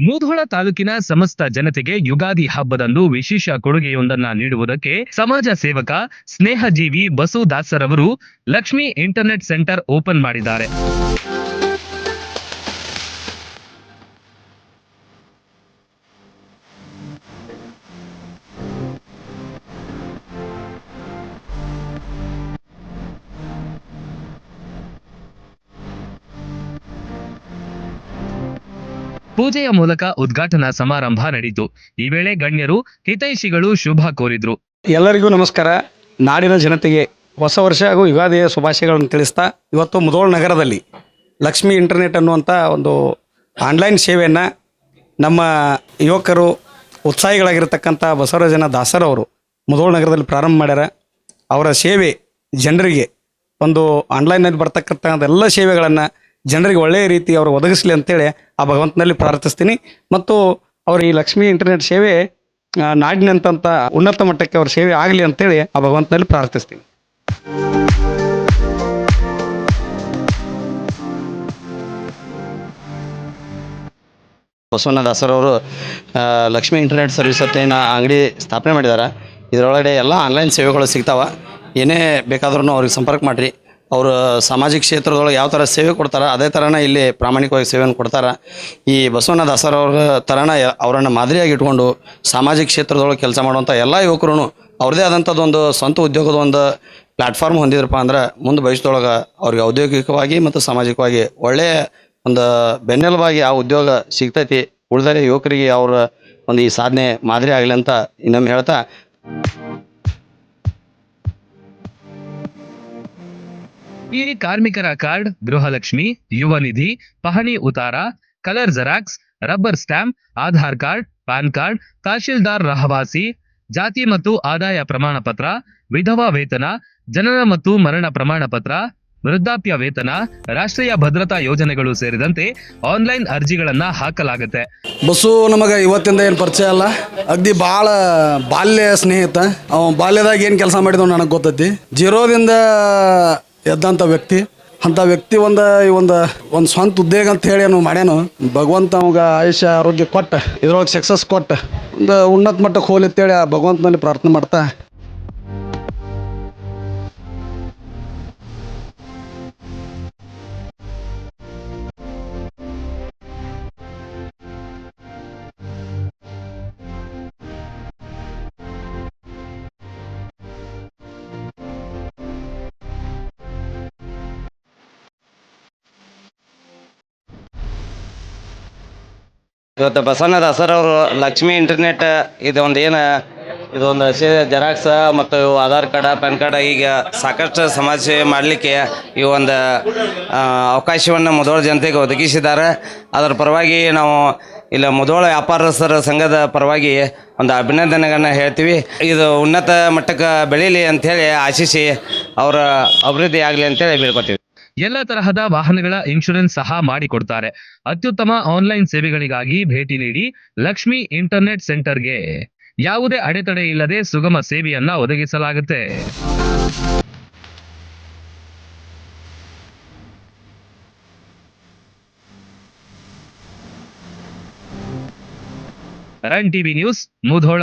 ಮುಧೋಳ ತಾಲೂಕಿನ ಸಮಸ್ತ ಜನತೆಗೆ ಯುಗಾದಿ ಹಬ್ಬದಂದು ವಿಶೇಷ ಕೊಡುಗೆಯೊಂದನ್ನ ನೀಡುವುದಕ್ಕೆ ಸಮಾಜ ಸೇವಕ ಸ್ನೇಹಜೀವಿ ಬಸು ದಾಸರವರು ಲಕ್ಷ್ಮಿ ಇಂಟರ್ನೆಟ್ ಸೆಂಟರ್ ಓಪನ್ ಮಾಡಿದ್ದಾರೆ. ಪೂಜೆಯ ಮೂಲಕ ಉದ್ಘಾಟನಾ ಸಮಾರಂಭ ನಡೆಯಿತು. ಈ ವೇಳೆ ಗಣ್ಯರು, ಹಿತೈಷಿಗಳು ಶುಭ ಕೋರಿದ್ರು. ಎಲ್ಲರಿಗೂ ನಮಸ್ಕಾರ. ನಾಡಿನ ಜನತೆಗೆ ಹೊಸ ವರ್ಷ ಹಾಗೂ ಯುಗಾದಿಯ ಶುಭಾಶಯಗಳನ್ನು ತಿಳಿಸ್ತಾ ಇವತ್ತು ಮುಧೋಳ ನಗರದಲ್ಲಿ ಲಕ್ಷ್ಮಿ ಇಂಟರ್ನೆಟ್ ಅನ್ನುವಂಥ ಒಂದು ಆನ್ಲೈನ್ ಸೇವೆಯನ್ನು ನಮ್ಮ ಯುವಕರು ಉತ್ಸಾಹಿಗಳಾಗಿರ್ತಕ್ಕಂಥ ಬಸವರಾಜನ ದಾಸರವರು ಮುದೋಳ್ ನಗರದಲ್ಲಿ ಪ್ರಾರಂಭ ಮಾಡ್ಯಾರ. ಅವರ ಸೇವೆ ಜನರಿಗೆ ಒಂದು ಆನ್ಲೈನಲ್ಲಿ ಬರ್ತಕ್ಕಂಥ ಎಲ್ಲ ಸೇವೆಗಳನ್ನು ಜನರಿಗೆ ಒಳ್ಳೆಯ ರೀತಿ ಅವರು ಒದಗಿಸಲಿ ಅಂತೇಳಿ ಆ ಭಗವಂತನಲ್ಲಿ ಪ್ರಾರ್ಥಿಸ್ತೀನಿ. ಮತ್ತು ಅವರು ಈ ಲಕ್ಷ್ಮಿ ಇಂಟರ್ನೆಟ್ ಸೇವೆ ನಾಡಿನಂತಂಥ ನಾಡಿನಂತ ಉನ್ನತ ಮಟ್ಟಕ್ಕೆ ಅವ್ರ ಸೇವೆ ಆಗಲಿ ಅಂತೇಳಿ ಆ ಭಗವಂತನಲ್ಲಿ ಪ್ರಾರ್ಥಿಸ್ತೀನಿ. ಬಸವಣ್ಣದಾಸರವರು ಲಕ್ಷ್ಮಿ ಇಂಟರ್ನೆಟ್ ಸರ್ವಿಸ್ ಅಂತ ಅಂಗಡಿ ಸ್ಥಾಪನೆ ಮಾಡಿದ್ದಾರೆ ಇದರೊಳಗಡೆ ಎಲ್ಲ ಆನ್ಲೈನ್ ಸೇವೆಗಳು ಸಿಗ್ತಾವೆ. ಏನೇ ಬೇಕಾದ್ರೂ ಅವ್ರಿಗೆ ಸಂಪರ್ಕ ಮಾಡಿರಿ. ಅವರು ಸಾಮಾಜಿಕ ಕ್ಷೇತ್ರದೊಳಗೆ ಯಾವ ಥರ ಸೇವೆ ಕೊಡ್ತಾರೆ, ಅದೇ ಥರನ ಇಲ್ಲಿ ಪ್ರಾಮಾಣಿಕವಾಗಿ ಸೇವೆಯನ್ನು ಕೊಡ್ತಾರೆ. ಈ ಬಸವಣ್ಣ ದಾಸರವ್ರ ಥರನ ಅವರನ್ನು ಮಾದರಿಯಾಗಿ ಇಟ್ಕೊಂಡು ಸಾಮಾಜಿಕ ಕ್ಷೇತ್ರದೊಳಗೆ ಕೆಲಸ ಮಾಡುವಂಥ ಎಲ್ಲ ಯುವಕರು ಅವ್ರದೇ ಆದಂಥದ್ದೊಂದು ಸ್ವಂತ ಉದ್ಯೋಗದ ಒಂದು ಪ್ಲ್ಯಾಟ್ಫಾರ್ಮ್ ಹೊಂದಿದ್ರಪ್ಪ ಅಂದ್ರೆ ಮುಂದೆ ಭವಿಷ್ಯದೊಳಗೆ ಅವ್ರಿಗೆ ಔದ್ಯೋಗಿಕವಾಗಿ ಮತ್ತು ಸಾಮಾಜಿಕವಾಗಿ ಒಳ್ಳೆಯ ಒಂದು ಬೆನ್ನೆಲುಬಾಗಿ ಆ ಉದ್ಯೋಗ ಸಿಗ್ತೈತಿ ಉಳಿದರೆ ಯುವಕರಿಗೆ ಅವರ ಒಂದು ಈ ಸಾಧನೆ ಮಾದರಿ ಆಗಲಿ ಅಂತ ಇನ್ನೊಮ್ಮೆ ಹೇಳ್ತಾ. ಈ ಕಾರ್ಮಿಕರ ಕಾರ್ಡ್, ಗೃಹಲಕ್ಷ್ಮಿ ಯುವ ನಿಧಿ ಪಹಣಿ ಉತಾರ, colour xerox, rubber stamp, Aadhaar card, PAN card, tahsildar ರಹವಾಸಿ, ಜಾತಿ ಮತ್ತು ಆದಾಯ ಪ್ರಮಾಣ ಪತ್ರ, ವಿಧವಾ ವೇತನ ಜನನ ಮತ್ತು ಮರಣ ಪ್ರಮಾಣ ಪತ್ರ, ವೃದ್ಧಾಪ್ಯ ವೇತನ, ರಾಷ್ಟ್ರೀಯ ಭದ್ರತಾ ಯೋಜನೆಗಳು ಸೇರಿದಂತೆ ಆನ್ಲೈನ್ ಅರ್ಜಿಗಳನ್ನ ಹಾಕಲಾಗುತ್ತೆ. ಬಸ್ಸು ನಮಗೆ ಇವತ್ತಿಂದ ಏನು ಪರಿಚಯ ಅಲ್ಲ ಅಗ್ದಿ ಭಾಳ ಬಾಲ್ಯ ಸ್ನೇಹಿತ. ಅವ ಬಾಲ್ಯದಾಗ ಏನು ಕೆಲಸ ಮಾಡಿದವ ನನಗೆ ಗೊತ್ತೈತಿ. ಜೀರೋದಿಂದ ಎದ್ದಂಥ ವ್ಯಕ್ತಿ. ಅಂಥ ವ್ಯಕ್ತಿ ಒಂದು ಈ ಒಂದು ಒಂದು ಸ್ವಂತ ಉದ್ಯೋಗ ಅಂತ ಹೇಳಿ ಏನು ಮಾಡ್ಯಾನು. ಭಗವಂತ ಅವಾಗ ಆಯುಷ್ಯ, ಆರೋಗ್ಯ ಕೊಟ್ಟ. ಇದ್ರೊಳಗೆ ಸಕ್ಸಸ್ ಕೊಟ್ಟ. ಒಂದು ಉನ್ನತ ಮಟ್ಟಕ್ಕೆ ಹೋಗ್ಲಿ ಅಂತೇಳಿ ಆ ಭಗವಂತನಲ್ಲಿ ಪ್ರಾರ್ಥನೆ ಮಾಡ್ತಾ ಇವತ್ತು ಬಸವಣ್ಣ ದಾಸರವರು ಲಕ್ಷ್ಮಿ ಇಂಟರ್ನೆಟ್ ಇದೊಂದು ಏನು ಇದೊಂದು ಜೆರಾಕ್ಸ್ ಮತ್ತು ಇವು ಆಧಾರ್ ಕಾರ್ಡ ಪ್ಯಾನ್ ಕಾರ್ಡ ಈಗ ಸಾಕಷ್ಟು ಸಮಾಜ ಸೇವೆ ಮಾಡಲಿಕ್ಕೆ ಈ ಒಂದು ಅವಕಾಶವನ್ನು ಮುದೋಳ ಜನತೆಗೆ ಒದಗಿಸಿದ್ದಾರೆ. ಅದರ ಪರವಾಗಿ ನಾವು ಇಲ್ಲ ಮುದೋಳ ವ್ಯಾಪಾರಸ್ಥರ ಸಂಘದ ಪರವಾಗಿ ಒಂದು ಅಭಿನಂದನೆಗಳನ್ನು ಹೇಳ್ತೀವಿ. ಇದು ಉನ್ನತ ಮಟ್ಟಕ್ಕೆ ಬೆಳೀಲಿ ಅಂಥೇಳಿ ಆಶಿಸಿ ಅವರ ಅಭಿವೃದ್ಧಿ ಆಗಲಿ ಅಂತೇಳಿ ಬೀಳ್ಕೊತೀವಿ ಎಲ್ಲ ತರಹದ ವಾಹನಗಳ ಇನ್ಶೂರೆನ್ಸ್ ಸಹ ಮಾಡಿಕೊಡ್ತಾರೆ. ಅತ್ಯುತ್ತಮ ಆನ್ಲೈನ್ ಸೇವೆಗಳಿಗಾಗಿ ಭೇಟಿ ನೀಡಿ ಲಕ್ಷ್ಮಿ ಇಂಟರ್ನೆಟ್ ಸೆಂಟರ್ಗೆ ಯಾವುದೇ ಅಡೆತಡೆ ಇಲ್ಲದೆ ಸುಗಮ ಸೇವೆಯನ್ನ ಒದಗಿಸಲಾಗುತ್ತೆ. Run TV News Mudhol.